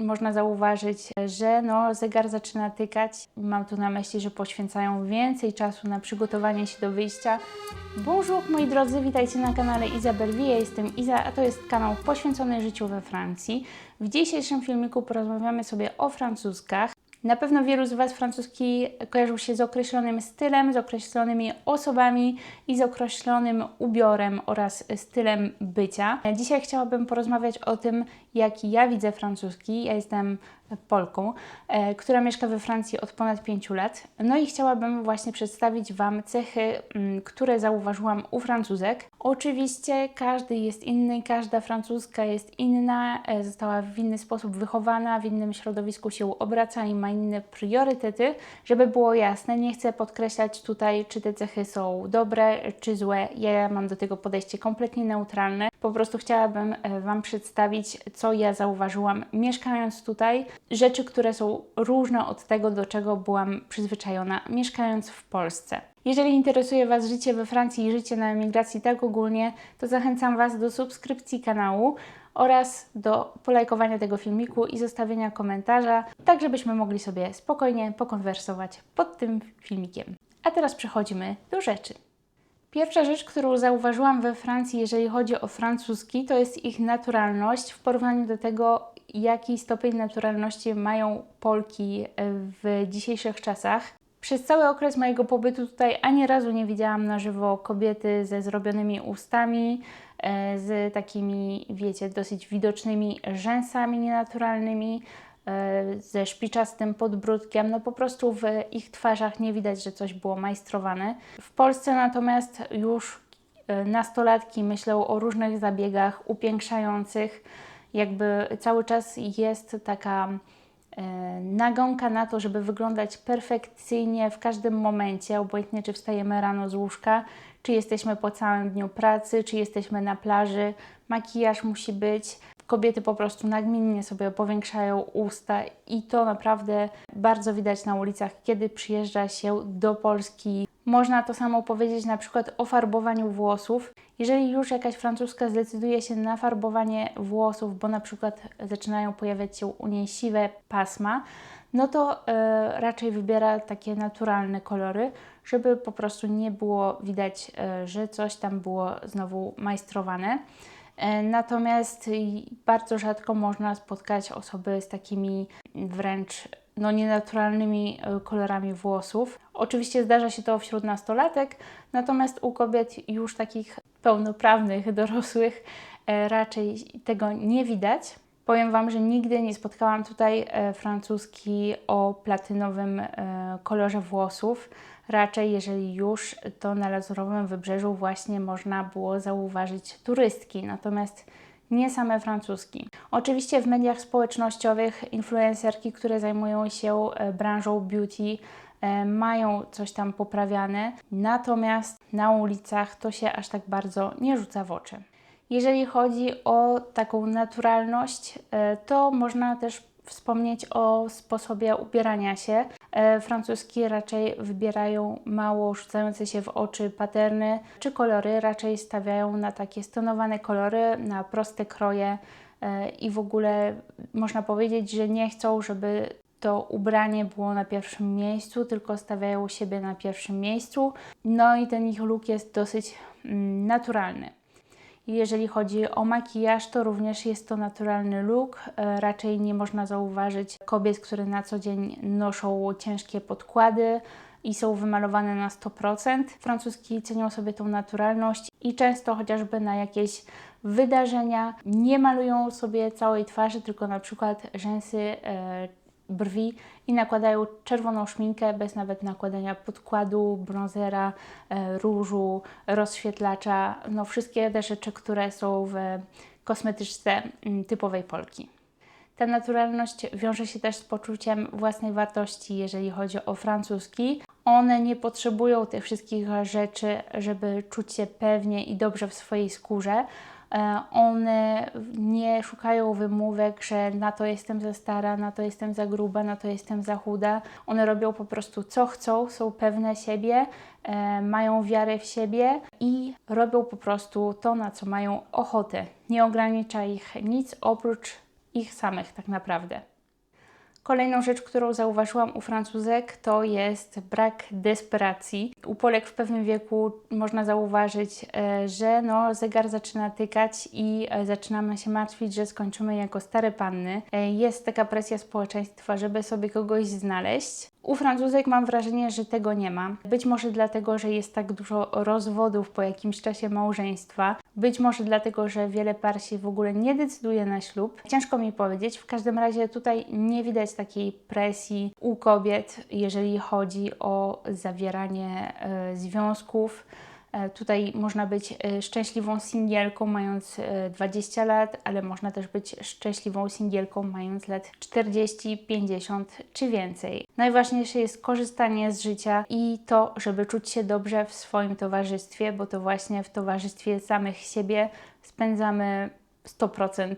można zauważyć, że no, zegar zaczyna tykać. Mam tu na myśli, że poświęcają więcej czasu na przygotowanie się do wyjścia. Bonjour moi drodzy, witajcie na kanale Izabel Wie. Jestem Iza, a to jest kanał poświęcony życiu we Francji. W dzisiejszym filmiku porozmawiamy sobie o francuskach. Na pewno wielu z Was francuski kojarzył się z określonym stylem, z określonymi osobami i z określonym ubiorem oraz stylem bycia. Dzisiaj chciałabym porozmawiać o tym, jaki ja widzę francuski. Ja jestem Polką, e, która mieszka we Francji od ponad 5 lat. No i chciałabym właśnie przedstawić Wam cechy, mm, które zauważyłam u Francuzek. Oczywiście każdy jest inny, każda francuska jest inna, e, została w inny sposób wychowana, w innym środowisku się obraca i ma inne priorytety. Żeby było jasne, nie chcę podkreślać tutaj, czy te cechy są dobre, czy złe. Ja mam do tego podejście kompletnie neutralne. Po prostu chciałabym e, Wam przedstawić, co ja zauważyłam mieszkając tutaj, rzeczy, które są różne od tego, do czego byłam przyzwyczajona mieszkając w Polsce. Jeżeli interesuje Was życie we Francji i życie na emigracji tak ogólnie, to zachęcam Was do subskrypcji kanału oraz do polajkowania tego filmiku i zostawienia komentarza, tak żebyśmy mogli sobie spokojnie pokonwersować pod tym filmikiem. A teraz przechodzimy do rzeczy. Pierwsza rzecz, którą zauważyłam we Francji, jeżeli chodzi o francuski, to jest ich naturalność w porównaniu do tego, jaki stopień naturalności mają Polki w dzisiejszych czasach. Przez cały okres mojego pobytu tutaj ani razu nie widziałam na żywo kobiety ze zrobionymi ustami, e, z takimi, wiecie, dosyć widocznymi rzęsami nienaturalnymi, e, ze szpiczastym podbródkiem. No po prostu w ich twarzach nie widać, że coś było majstrowane. W Polsce natomiast już e, nastolatki myślą o różnych zabiegach upiększających, jakby cały czas jest taka e, nagonka na to, żeby wyglądać perfekcyjnie w każdym momencie, obojętnie czy wstajemy rano z łóżka, czy jesteśmy po całym dniu pracy, czy jesteśmy na plaży, makijaż musi być. Kobiety po prostu nagminnie sobie powiększają usta i to naprawdę bardzo widać na ulicach, kiedy przyjeżdża się do Polski można to samo powiedzieć na przykład o farbowaniu włosów. Jeżeli już jakaś francuska zdecyduje się na farbowanie włosów, bo na przykład zaczynają pojawiać się u niej siwe pasma, no to e, raczej wybiera takie naturalne kolory, żeby po prostu nie było widać, e, że coś tam było znowu majstrowane. E, natomiast bardzo rzadko można spotkać osoby z takimi wręcz no, nienaturalnymi e, kolorami włosów. Oczywiście zdarza się to wśród nastolatek, natomiast u kobiet już takich pełnoprawnych, dorosłych e, raczej tego nie widać. Powiem Wam, że nigdy nie spotkałam tutaj e, francuski o platynowym kolorze włosów. Raczej, jeżeli już, to na Lazurowym Wybrzeżu właśnie można było zauważyć turystki. Natomiast nie same francuski. Oczywiście w mediach społecznościowych influencerki, które zajmują się e, branżą beauty, e, mają coś tam poprawiane, natomiast na ulicach to się aż tak bardzo nie rzuca w oczy. Jeżeli chodzi o taką naturalność, e, to można też wspomnieć o sposobie ubierania się. E, francuski raczej wybierają mało rzucające się w oczy paterny czy kolory, raczej stawiają na takie stonowane kolory, na proste kroje e, i w ogóle można powiedzieć, że nie chcą, żeby to ubranie było na pierwszym miejscu, tylko stawiają siebie na pierwszym miejscu. No i ten ich look jest dosyć mm, naturalny. Jeżeli chodzi o makijaż, to również jest to naturalny look. E, raczej nie można zauważyć kobiet, które na co dzień noszą ciężkie podkłady i są wymalowane na 100%. Francuski cenią sobie tą naturalność i często chociażby na jakieś wydarzenia nie malują sobie całej twarzy, tylko na przykład rzęsy e, brwi i nakładają czerwoną szminkę bez nawet nakładania podkładu, bronzera, e, różu, rozświetlacza, no wszystkie te rzeczy, które są w kosmetyczce mm, typowej Polki. Ta naturalność wiąże się też z poczuciem własnej wartości, jeżeli chodzi o francuski. One nie potrzebują tych wszystkich rzeczy, żeby czuć się pewnie i dobrze w swojej skórze. E, one nie szukają wymówek, że na to jestem za stara, na to jestem za gruba, na to jestem za chuda. One robią po prostu co chcą, są pewne siebie, e, mają wiarę w siebie i robią po prostu to, na co mają ochotę. Nie ogranicza ich nic oprócz ich samych tak naprawdę. Kolejną rzecz, którą zauważyłam u Francuzek, to jest brak desperacji. U Polek w pewnym wieku można zauważyć, e, że no, zegar zaczyna tykać i e, zaczynamy się martwić, że skończymy jako stare panny. E, Jest taka presja społeczeństwa, żeby sobie kogoś znaleźć. U Francuzek mam wrażenie, że tego nie ma. Być może dlatego, że jest tak dużo rozwodów po jakimś czasie małżeństwa. Być może dlatego, że wiele par się w ogóle nie decyduje na ślub. Ciężko mi powiedzieć. W każdym razie tutaj nie widać takiej presji u kobiet, jeżeli chodzi o zawieranie e, związków. E, Tutaj można być e, szczęśliwą singielką mając e, 20 lat, ale można też być szczęśliwą singielką mając lat 40, 50 czy więcej. Najważniejsze jest korzystanie z życia i to, żeby czuć się dobrze w swoim towarzystwie, bo to właśnie w towarzystwie samych siebie spędzamy 100%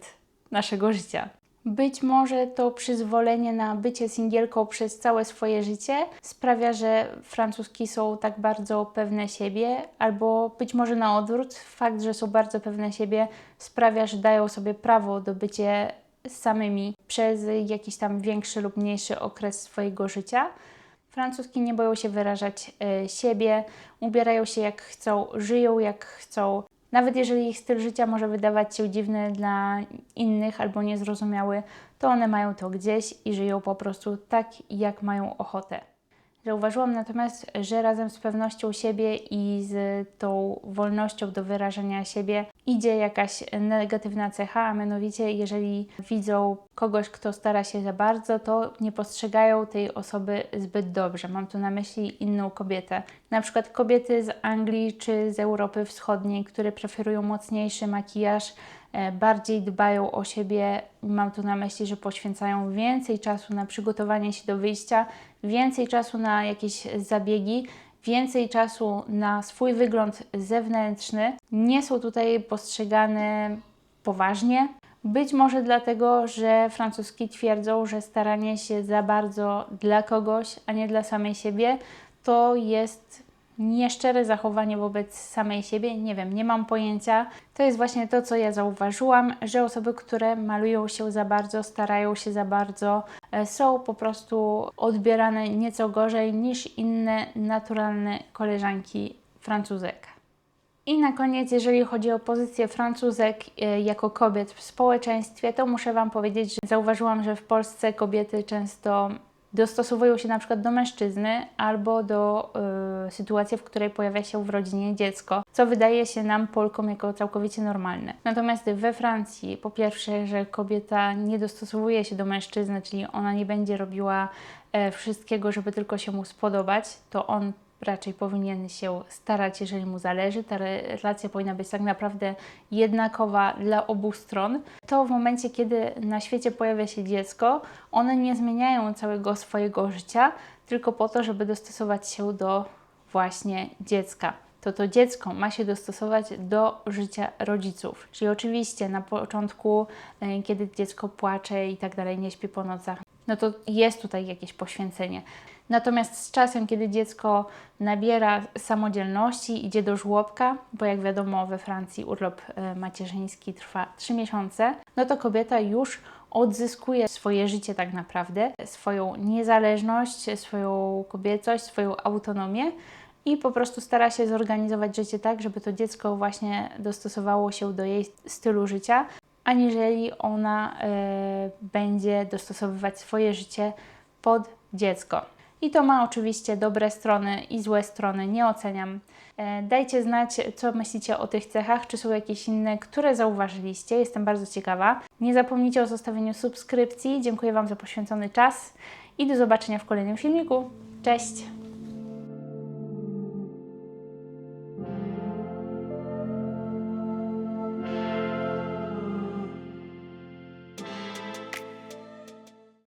naszego życia. Być może to przyzwolenie na bycie singielką przez całe swoje życie sprawia, że francuski są tak bardzo pewne siebie, albo być może na odwrót, fakt, że są bardzo pewne siebie sprawia, że dają sobie prawo do bycia samymi przez jakiś tam większy lub mniejszy okres swojego życia. Francuski nie boją się wyrażać e, siebie, ubierają się jak chcą, żyją jak chcą. Nawet jeżeli ich styl życia może wydawać się dziwny dla innych albo niezrozumiały, to one mają to gdzieś i żyją po prostu tak, jak mają ochotę. Zauważyłam natomiast, że razem z pewnością siebie i z tą wolnością do wyrażania siebie idzie jakaś negatywna cecha, a mianowicie jeżeli widzą kogoś, kto stara się za bardzo, to nie postrzegają tej osoby zbyt dobrze. Mam tu na myśli inną kobietę. Na przykład kobiety z Anglii czy z Europy Wschodniej, które preferują mocniejszy makijaż, bardziej dbają o siebie. Mam tu na myśli, że poświęcają więcej czasu na przygotowanie się do wyjścia, więcej czasu na jakieś zabiegi, więcej czasu na swój wygląd zewnętrzny. Nie są tutaj postrzegane poważnie. Być może dlatego, że francuski twierdzą, że staranie się za bardzo dla kogoś, a nie dla samej siebie, to jest nieszczere zachowanie wobec samej siebie. Nie wiem, nie mam pojęcia. To jest właśnie to, co ja zauważyłam, że osoby, które malują się za bardzo, starają się za bardzo, e, są po prostu odbierane nieco gorzej niż inne naturalne koleżanki Francuzek. I na koniec, jeżeli chodzi o pozycję Francuzek e, jako kobiet w społeczeństwie, to muszę Wam powiedzieć, że zauważyłam, że w Polsce kobiety często dostosowują się na przykład do mężczyzny albo do y, sytuacji, w której pojawia się w rodzinie dziecko, co wydaje się nam, Polkom, jako całkowicie normalne. Natomiast we Francji, po pierwsze, że kobieta nie dostosowuje się do mężczyzny, czyli ona nie będzie robiła e, wszystkiego, żeby tylko się mu spodobać, to on raczej powinien się starać, jeżeli mu zależy. Ta relacja powinna być tak naprawdę jednakowa dla obu stron. To w momencie, kiedy na świecie pojawia się dziecko, one nie zmieniają całego swojego życia, tylko po to, żeby dostosować się do właśnie dziecka. To to dziecko ma się dostosować do życia rodziców. Czyli oczywiście na początku, e, kiedy dziecko płacze i tak dalej, nie śpi po nocach, no to jest tutaj jakieś poświęcenie. Natomiast z czasem, kiedy dziecko nabiera samodzielności, idzie do żłobka, bo jak wiadomo we Francji urlop e, macierzyński trwa 3 miesiące, no to kobieta już odzyskuje swoje życie tak naprawdę, swoją niezależność, swoją kobiecość, swoją autonomię i po prostu stara się zorganizować życie tak, żeby to dziecko właśnie dostosowało się do jej stylu życia, aniżeli ona e, będzie dostosowywać swoje życie pod dziecko. I to ma oczywiście dobre strony i złe strony, nie oceniam. E, Dajcie znać, co myślicie o tych cechach, czy są jakieś inne, które zauważyliście. Jestem bardzo ciekawa. Nie zapomnijcie o zostawieniu subskrypcji. Dziękuję Wam za poświęcony czas i do zobaczenia w kolejnym filmiku. Cześć!